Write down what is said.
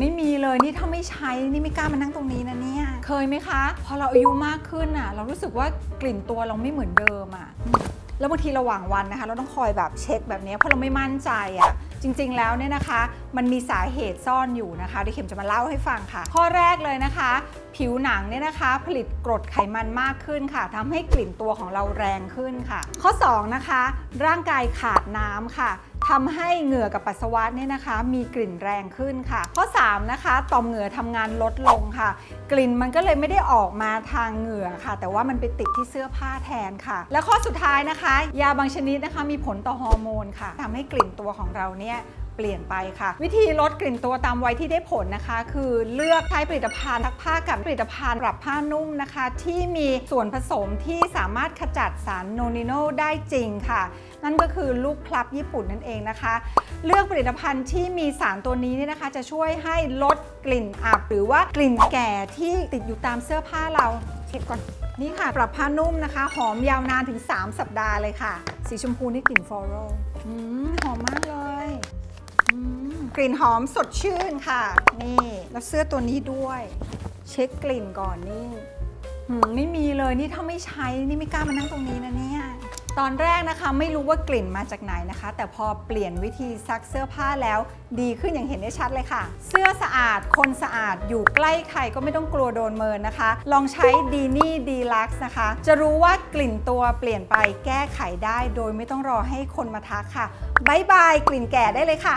ไม่มีเลยนี่ถ้าไม่ใช้นี่ไม่กล้ามานั่งตรงนี้นะเนี่ยเคยไหมคะ พอเราอายุมากขึ้นอะ เรารู้สึกว่ากลิ่นตัวเราไม่เหมือนเดิมอะแล้วบางทีระหว่างวันนะคะ เราต้องคอยแบบเช็คแบบนี้เพราะเราไม่มั่นใจอะจริงๆแล้วเนี่ยนะคะ มันมีสาเหตุซ่อนอยู่นะคะเดี๋ยวเข็มจะมาเล่าให้ฟังค่ะ ข้อแรกเลยนะคะ ผิวหนังเนี่ยนะคะ ผลิตกรดไขมันมากขึ้นค่ะทำให้กลิ่นตัวของเราแรงขึ้นค่ะ ข้อ 2 นะคะ ร่างกายขาดน้ำค่ะ ทำให้เหงื่อกับปัสสาวะเนี่ยนะคะมีกลิ่นแรงขึ้นค่ะ ข้อ 3 นะคะต่อมเหงื่อทำงานลดลงค่ะ กลิ่นมันก็เลยไม่ได้ออกมาทางเหงื่อค่ะ แต่ว่ามันไปติดที่เสื้อผ้าแทนค่ะ และข้อสุดท้ายนะคะ ยาบางชนิดนะคะมีผลต่อฮอร์โมนค่ะทำให้กลิ่นตัวของเราเนี่ย เปลี่ยนไปค่ะ วิธีลดกลิ่นตัวตามวัยที่ได้ผลนะคะ คือเลือกใช้ผลิตภัณฑ์ซักผ้ากับผลิตภัณฑ์ปรับผ้านุ่มนะคะ ที่มีส่วนผสมที่สามารถขจัดสารโนนิโนได้จริงค่ะ นั่นก็คือลูกพลับญี่ปุ่นนั่นเองนะคะ เลือกผลิตภัณฑ์ที่มีสารตัวนี้เนี่ยนะคะ จะช่วยให้ลดกลิ่นอับหรือว่ากลิ่นแก่ที่ติดอยู่ตามเสื้อผ้าเราเก็บก่อนนี่ค่ะ ปรับผ้านุ่มนะคะ หอมยาวนานถึง 3 สัปดาห์เลยค่ะ สีชมพูนี่กลิ่นฟลอโรลหอมมากเลย กลิ่นหอมสดชื่นค่ะ นี่ แล้วเสื้อตัวนี้ด้วย เช็คกลิ่นก่อนนี่ไม่มีเลยนี่ถ้าไม่ใช้นี่ไม่กล้ามานั่งตรงนี้นะเนี่ยตอนแรกนะคะไม่รู้ว่ากลิ่นมาจากไหนนะคะ แต่พอเปลี่ยนวิธีซักเสื้อผ้าแล้ว ดีขึ้นอย่างเห็นได้ชัดเลยค่ะ เสื้อสะอาดคนสะอาดอยู่ใกล้ใครก็ไม่ต้องกลัวโดนเมินนะคะ ลองใช้ดีนี่ดีลักซ์นะคะ จะรู้ว่ากลิ่นตัวเปลี่ยนไปแก้ไขได้ โดยไม่ต้องรอให้คนมาทักค่ะบายบายกลิ่นแก่ได้เลยค่ะ